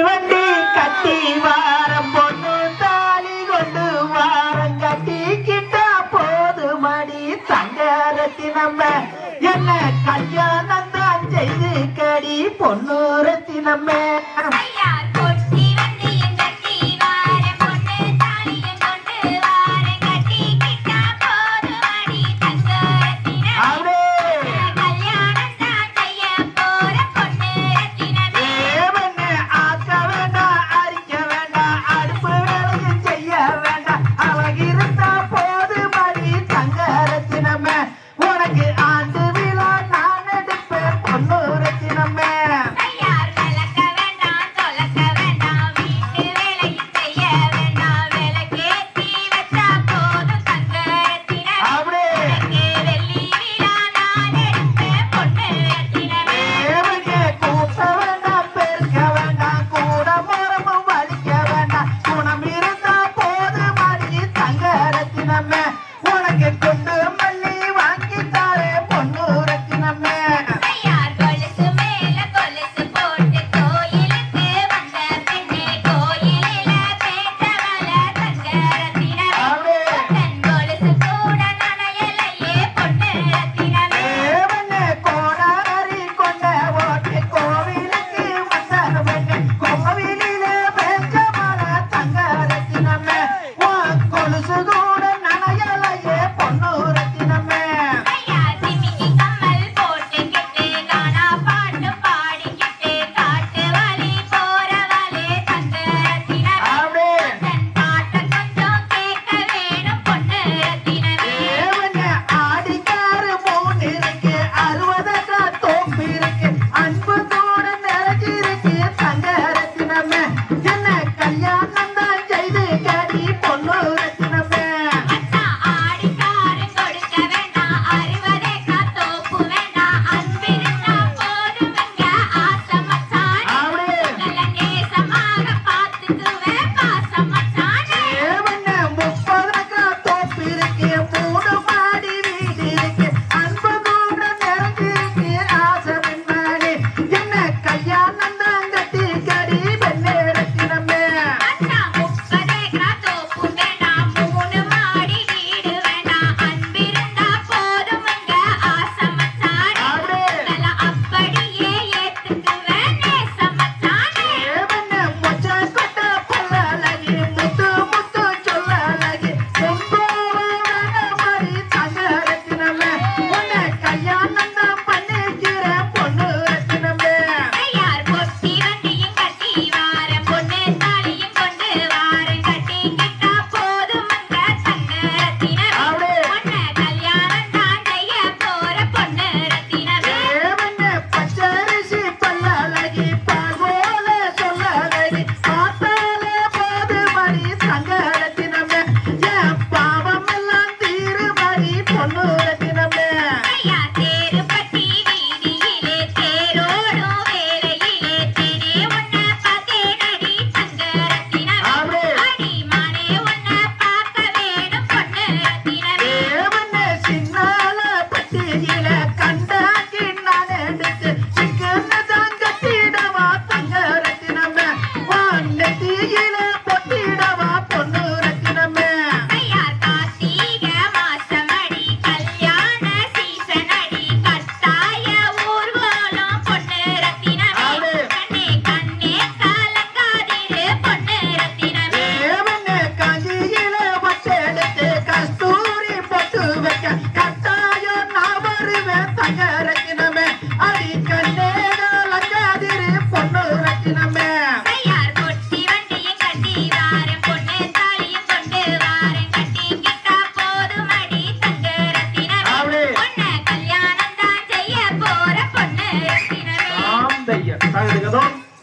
வண்டி கட்டி வாரம் பொண்ணு தாலி கொண்டு வாரம் கட்டிக்கிட்டா போது மணி தங்கரத்தி நம்ம என்ன கல்யாணம் தான் செய்து கடி. பொண்ணு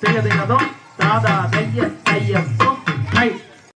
Estrella de Nadón.